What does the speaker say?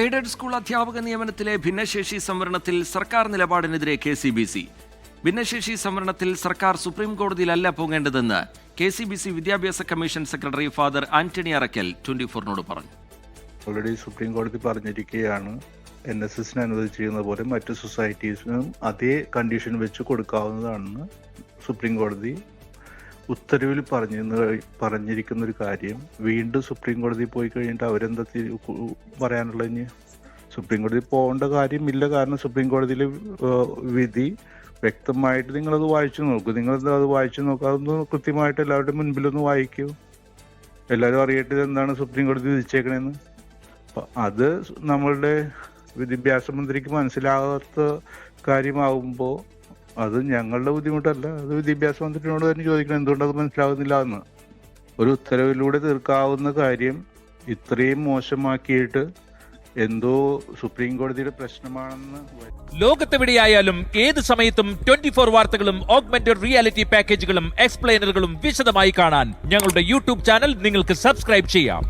Aided school അധ്യാപക നിയമനത്തിലെ ഭിന്നശേഷി സംവരണത്തിൽ സർക്കാർ നിലപാടിനെതിരെ കെ സി ബി സി. ഭിന്നശേഷി സംവരണത്തിൽ സർക്കാർ സുപ്രീം കോടതിയിലല്ല പോകേണ്ടതെന്ന് കെ സി ബി സി വിദ്യാഭ്യാസ commission secretary father Antony Arackal twenty ഫോറിനോട് പറഞ്ഞു. ഓൾറെഡി സുപ്രീം കോടതി പറഞ്ഞിരിക്കുകയാണ് എൻ എസ് എസിന് അനുവദിച്ചിരിക്കുന്ന പോലെ മറ്റു സൊസൈറ്റീസിനും അതേ കണ്ടീഷൻ വെച്ച് കൊടുക്കാവുന്നതാണെന്ന് സുപ്രീം കോടതി ഉത്തരവിൽ പറഞ്ഞിരുന്ന പറഞ്ഞിരിക്കുന്ന ഒരു കാര്യം വീണ്ടും സുപ്രീം കോടതി പോയി കഴിഞ്ഞിട്ട് അവരെന്താ പറയാനുള്ള സുപ്രീം കോടതി പോകേണ്ട കാര്യമില്ല. കാരണം സുപ്രീം കോടതിയിലെ വിധി വ്യക്തമായിട്ട് നിങ്ങളത് വായിച്ചു നോക്കൂ. എന്താ അത് വായിച്ചു നോക്കുക അതൊന്ന് കൃത്യമായിട്ട് എല്ലാവരുടെ മുൻപിലൊന്ന് വായിക്കൂ. എല്ലാവരും അറിയട്ടെ എന്താണ് സുപ്രീം കോടതി വിധിച്ചേക്കണേന്ന്? അത് നമ്മളുടെ വിദ്യാഭ്യാസ മന്ത്രിക്ക് മനസ്സിലാകാത്ത കാര്യമാകുമ്പോൾ അത് ഞങ്ങളുടെ ബുദ്ധിമുട്ടല്ല. അത് വിദ്യാഭ്യാസ മന്ത്രിയോട് തന്നെ ചോദിക്കണം എന്തുകൊണ്ടത് മനസ്സിലാവുന്നില്ല എന്ന്. ഒരു ഉത്തരവിലൂടെ തീർക്കാവുന്ന കാര്യം ഇത്രയും മോശമാക്കിയിട്ട് എന്തോ സുപ്രീം കോടതിയുടെ പ്രശ്നമാണെന്ന് ലോകത്തെവിടെയായാലും ഏത് സമയത്തും ട്വന്റി ഫോർ വാർത്തകളും ഓഗ്മെന്റഡ് റിയാലിറ്റി പാക്കേജുകളും എക്സ്പ്ലെയിനറുകളും വിശദമായി കാണാൻ ഞങ്ങളുടെ യൂട്യൂബ് ചാനൽ നിങ്ങൾക്ക് സബ്സ്ക്രൈബ് ചെയ്യാം.